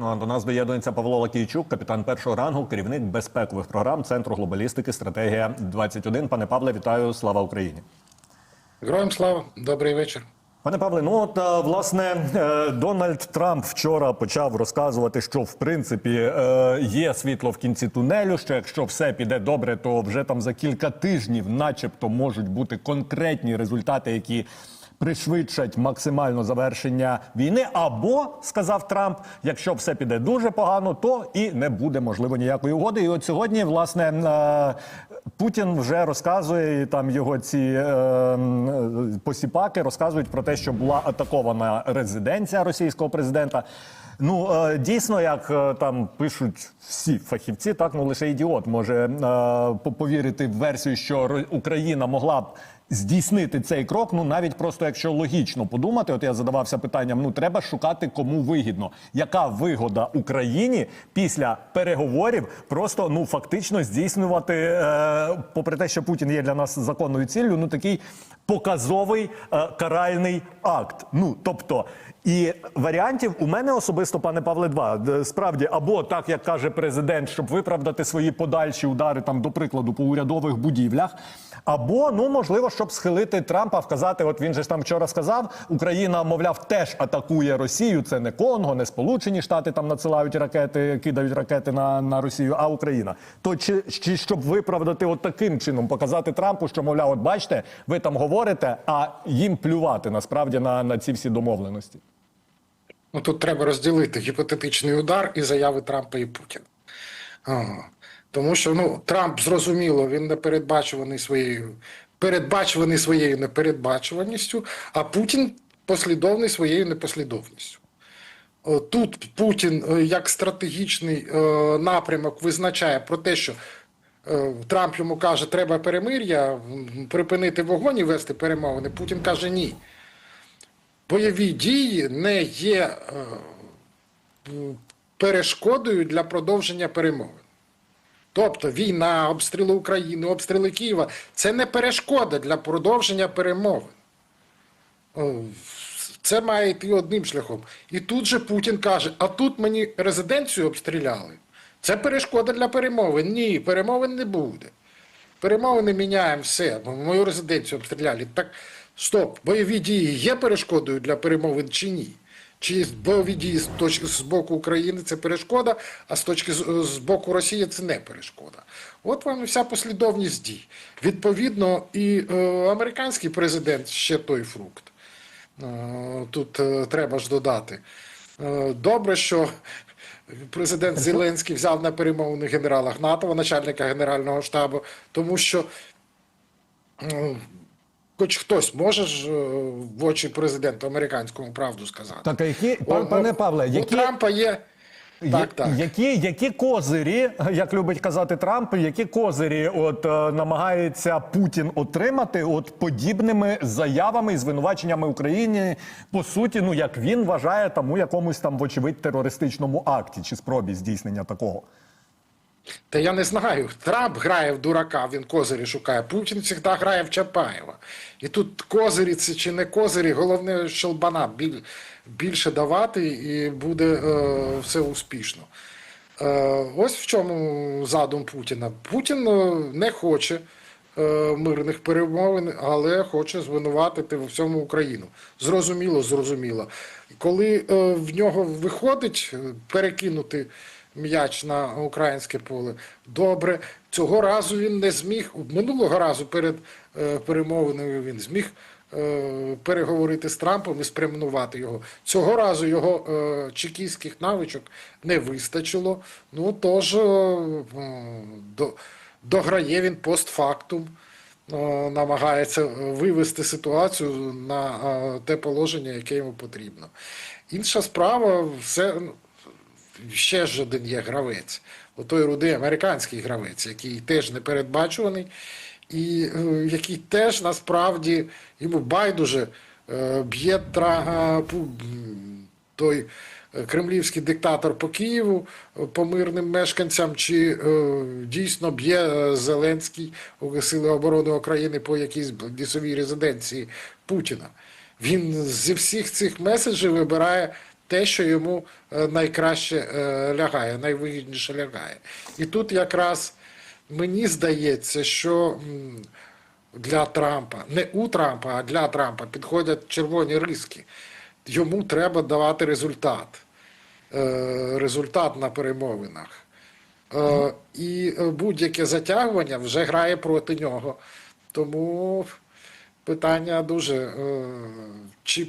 Ну а до нас доєднується Павло Лакійчук, капітан першого рангу, керівник безпекових програм Центру глобалістики Стратегія 21 Пане Павле, вітаю! Слава Україні! Героям слава, добрий вечір. Пане Павле, ну от е, власне е, Дональд Трамп вчора почав розказувати, що в принципі е, є світло в кінці тунелю. Що якщо все піде добре, то вже там за кілька тижнів, начебто, можуть бути конкретні результати, які пришвидшать максимально завершення війни. Або сказав Трамп, якщо все піде дуже погано, то і не буде можливо ніякої угоди. І от сьогодні, власне, е, Путін вже розказує і там його ці е, посіпаки розказують про те, що була атакована резиденція російського президента. Ну е, дійсно, як е, там пишуть всі фахівці, так ну лише ідіот може е, повірити в версію, що Україна могла б. Здійснити цей крок, ну навіть просто якщо логічно подумати, от я задавався питанням: ну треба шукати кому вигідно, яка вигода Україні після переговорів просто ну фактично здійснювати, е, попри те, що Путін є для нас законною ціллю, ну такий показовий е, каральний акт. Ну тобто. І варіантів у мене особисто, пане Павле, два справді або так як каже президент, щоб виправдати свої подальші удари, там до прикладу, по урядових будівлях, або ну можливо, щоб схилити Трампа, вказати, от він же ж там вчора сказав, Україна, мовляв, теж атакує Росію. Це не Конго, не Сполучені Штати там надсилають ракети, кидають ракети на, на Росію, а Україна. То чи, чи щоб виправдати от таким чином, показати Трампу, що мовляв, от бачите, ви там говорите, а їм плювати насправді на, на ці всі домовленості. Ну тут треба розділити гіпотетичний удар і заяви Трампа і Путіна. Тому що ну, Трамп зрозуміло, він не передбачуваний своєю, передбачуваний своєю непередбачуваністю, а Путін послідовний своєю непослідовністю. Тут Путін е, як стратегічний е, напрямок визначає про те, що е, Трамп йому каже, треба перемир'я, припинити вогонь і вести перемовини. Путін каже ні. Бойові дії не є е, перешкодою для продовження перемовин. Тобто війна, обстріли України, обстріли Києва це не перешкода для продовження перемовин. Це має йти одним шляхом. І тут же Путін каже: а тут мені резиденцію обстріляли. Це перешкода для перемовин. Ні, перемовин не буде. Перемовини міняємо все. Мою резиденцію обстріляли. Так, стоп, бойові дії є перешкодою для перемовин чи ні? Чи бойові дії з точки з боку України це перешкода, а з точки з, з боку Росії це не перешкода. От вам і вся послідовність дій. Відповідно, і е, американський президент ще той фрукт. Е, Тут е, треба ж додати. Е, Добре, що президент Зеленський взяв на перемовини генерала Гнатова, начальника Генерального штабу, тому що е, хоч хтось може ж е, в очі президенту американському правду сказати. Так, а які О, пане Павле, У Трампа є. Так, так. Які, які козирі, як любить казати Трамп, які козирі от е, намагається Путін отримати от подібними заявами і звинуваченнями України, по суті, ну як він вважає, там у якомусь там, вочевидь, терористичному акті чи спробі здійснення такого. Та я не знаю. Трамп грає в дурака, він козирі шукає. Путін завжди грає в Чапаєва. І тут козирі це чи не козирі, головне щелбана біль, більше давати, і буде е, все успішно. Е, ось в чому задум Путіна. Путін е, не хоче е, мирних перемовин, але хоче звинуватити в всьому Україну. Зрозуміло, зрозуміло. Коли е, в нього виходить е, перекинути м'яч на українське поле, добре. Цього разу він не зміг. Минулого разу перед е, перемовиною він зміг е, переговорити з Трампом і спрямувати його. Цього разу його е, чекістських навичок не вистачило. Ну тож е, до, дограє він постфактум. е, Намагається вивести ситуацію на е, те положення, яке йому потрібно. Інша справа, все ще ж один є гравець. Отой рудий американський гравець, який теж непередбачуваний, і е, який теж насправді йому байдуже е, б'є е, той кремлівський диктатор по Києву по мирним мешканцям, чи дійсно б'є Зеленський Сили оборони України по якійсь лісовій резиденції Путіна. Він зі всіх цих меседжів вибирає те, що йому е, найкраще е, лягає, найвигідніше лягає. І тут якраз мені здається, що для Трампа, не у Трампа, а для Трампа підходять червоні риски. Йому треба давати результат. Е, Результат на перемовинах. І будь-яке затягування вже грає проти нього. Тому питання дуже, чи,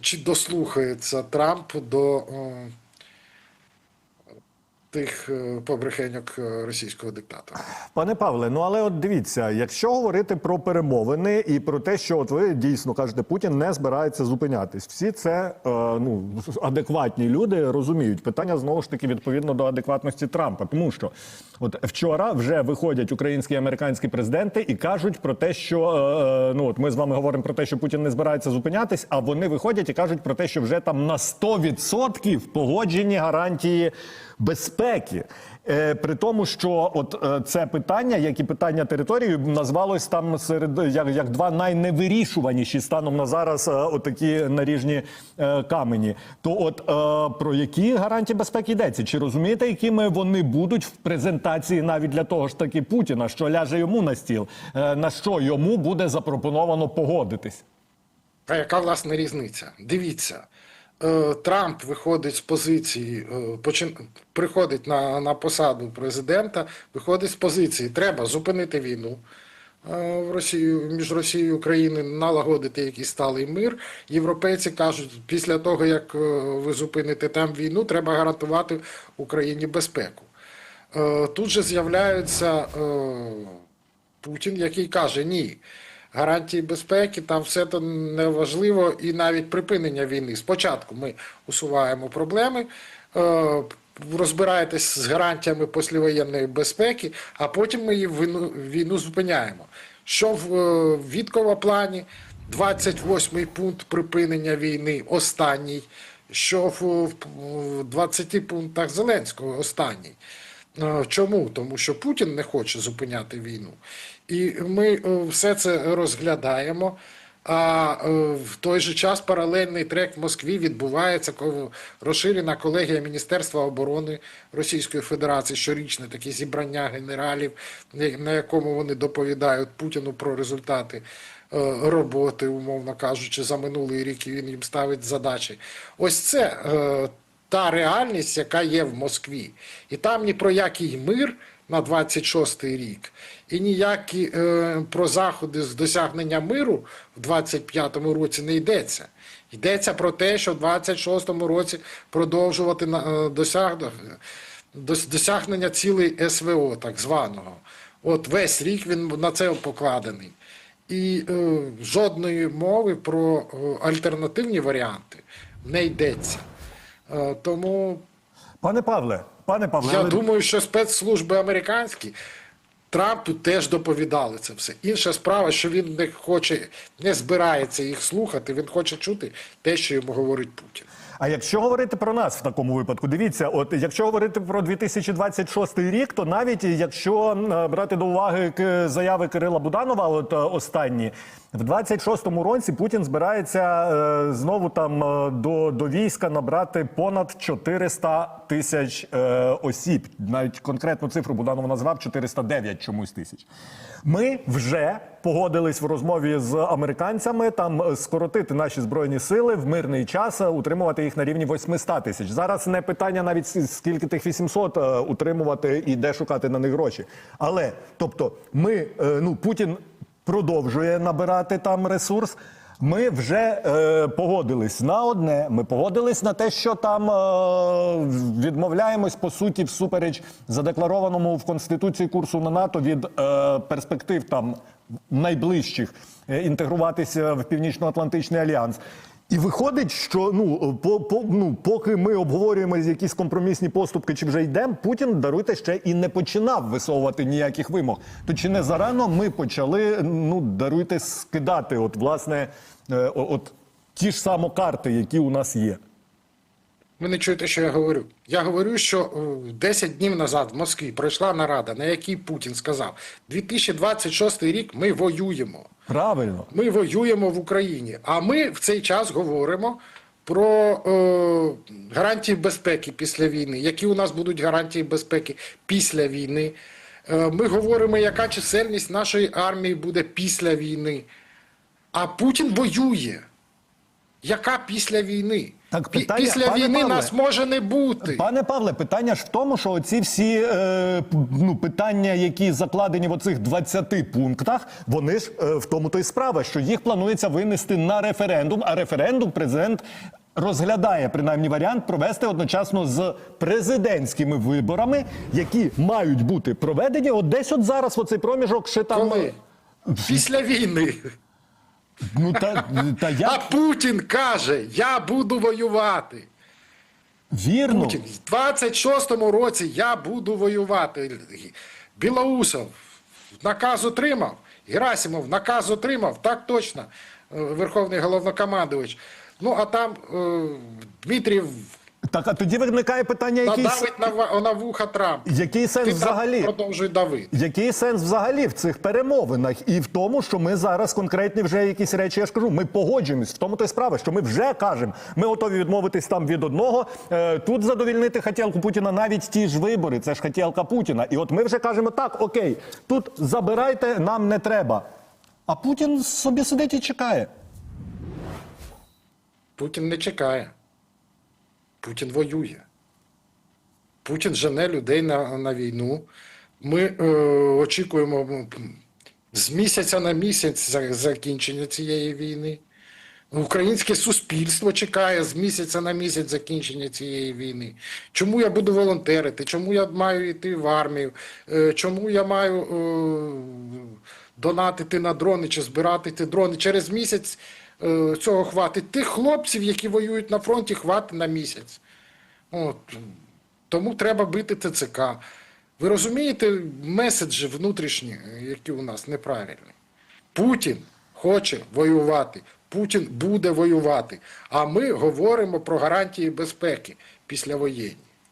чи дослухається Трамп до е, тих е, побрехеньок е, російського диктатора. Пане Павле, ну але от дивіться, якщо говорити про перемовини і про те, що от ви дійсно кажете, Путін не збирається зупинятись, всі це е, ну адекватні люди розуміють. Питання знову ж таки відповідно до адекватності Трампа, тому що от вчора вже виходять українські і американські президенти і кажуть про те, що е, е, ну от ми з вами говоримо про те, що Путін не збирається зупинятись, а вони виходять і кажуть про те, що вже там на 100% погоджені гарантії безпеки. Е, при тому, що от е, це питання, як і питання території, назвалось там серед як, як два найневирішуваніші станом на зараз е, отакі наріжні камені. То от про які гарантії безпеки йдеться? Чи розумієте, якими вони будуть в презентації навіть для того ж таки Путіна, що ляже йому на стіл, на що йому буде запропоновано погодитись? А яка власне різниця? Дивіться, Трамп виходить з позиції, е, почин... приходить на, на посаду президента, виходить з позиції. Треба зупинити війну е, в Росію між Росією і Україною, налагодити якийсь сталий мир. Європейці кажуть, після того як е, ви зупините там війну, треба гарантувати Україні безпеку. Е, Тут же з'являється е, Путін, який каже: ні, гарантії безпеки, там все це не важливо, і навіть припинення війни. Спочатку ми усуваємо проблеми, е, розбираєтесь з гарантіями післявоєнної безпеки, а потім ми її війну, війну зупиняємо. Що в е, Віткова плані 28-й пункт припинення війни, останній, що в 20 пунктах Зеленського останній. Чому? Тому що Путін не хоче зупиняти війну. І ми е, все це розглядаємо. А е, в той же час паралельний трек в Москві відбувається коли розширена колегія Міністерства оборони Російської Федерації, щорічне таке зібрання генералів, на- якому вони доповідають Путіну про результати е, роботи, умовно кажучи, за минулий рік і він їм ставить задачі. Ось це та реальність, яка є в Москві. І там ні про який мир на 26-й рік, і ніякі е, про заходи з досягнення миру в 25-му році не йдеться. Йдеться про те, що в 26-му році продовжувати е, досяг, дос- досягнення цілей СВО, так званого. От весь рік він на це покладений. І е, жодної мови про е, альтернативні варіанти не йдеться. Е, тому Пане Павле, пане Павле, я але- думаю, що спецслужби американські Трампу теж доповідали це все. Інша справа, що він не хоче, не збирається їх слухати, він хоче чути те, що йому говорить Путін. А якщо говорити про нас в такому випадку, дивіться, от якщо говорити про 2026 рік, то навіть якщо е, брати до уваги заяви Кирила Буданова, от е, останні в 26-му році Путін збирається е, знову там до, до війська набрати понад 400 тисяч осіб. Навіть конкретну цифру Буданов назвав 409 чомусь тисяч. Ми вже погодились в розмові з американцями там е, скоротити наші збройні сили в мирний час, е, утримувати їх на рівні 800 тисяч. Зараз не питання навіть скільки тих 800 е, утримувати і де шукати на них гроші. Але тобто, ми ну Путін продовжує набирати там ресурс. Ми вже е, погодились на одне. Ми погодились на те, що там е, відмовляємось по суті всупереч задекларованому в конституції курсу на НАТО від е, перспектив там найближчих е, інтегруватися в північно-атлантичний альянс. І виходить, що ну по, по ну поки ми обговорюємо якісь компромісні поступки, чи вже йдемо, Путін даруйте ще і не починав висовувати ніяких вимог. То чи не зарано ми почали ну даруйте скидати, от власне, е, от ті ж само карти, які у нас є. Ви не чуєте, що я говорю. Я говорю, що е, 10 днів назад в Москві пройшла нарада, на якій Путін сказав: 2026 рік ми воюємо. Правильно. Ми воюємо в Україні. А ми в цей час говоримо про е, гарантії безпеки після війни, які у нас будуть гарантії безпеки після війни. Е, ми говоримо, яка чисельність нашої армії буде після війни. А Путін воює. Яка після війни? Так, питання, після пане війни Павле, нас може не бути. Пане Павле, питання ж в тому, що оці всі е, ну, питання, які закладені в оцих 20 пунктах, вони ж е, в тому то й справа, що їх планується винести на референдум, а референдум президент. Розглядає принаймні варіант провести одночасно з президентськими виборами, які мають бути проведені от десь от зараз, оцей проміжок, ще там Коли? Після війни. Ну та, та А Путін каже: Я буду воювати. вірно. Путін в 26-му році я буду воювати. Білоусов наказ отримав, Герасимов наказ отримав, так точно, е, Верховний головнокомандувач. Ну, а там е, Дмитрів Так, а тоді виникає питання, який, надавить на, на вуха Трамп. який сенс Ти взагалі? Трамп продовжуй давити. Який сенс взагалі в цих перемовинах і в тому, що ми зараз конкретні вже якісь речі, я ж кажу, ми погоджуємось в тому то й справа, що ми вже кажемо, ми готові відмовитись там від одного. Е, тут задовільнити хотілку Путіна навіть ті ж вибори, це ж хотілка Путіна. І от ми вже кажемо так, окей, тут забирайте, нам не треба. А Путін собі сидить і чекає. Путін не чекає. Путін воює. Путін жене людей на, на війну. Ми е, очікуємо з місяця на місяць закінчення цієї війни. Українське суспільство чекає з місяця на місяць закінчення цієї війни. Чому я буду волонтерити? Чому я маю йти в армію? Е, Чому я маю е, донатити на дрони чи збирати ті дрони? Через місяць е, цього хватить. Тих хлопців, які воюють на фронті, хватить на місяць. От. Тому треба бити ТЦК. Ви розумієте меседжі внутрішні, які у нас неправильні? Путін хоче воювати, Путін буде воювати. А ми говоримо про гарантії безпеки післявоєнні.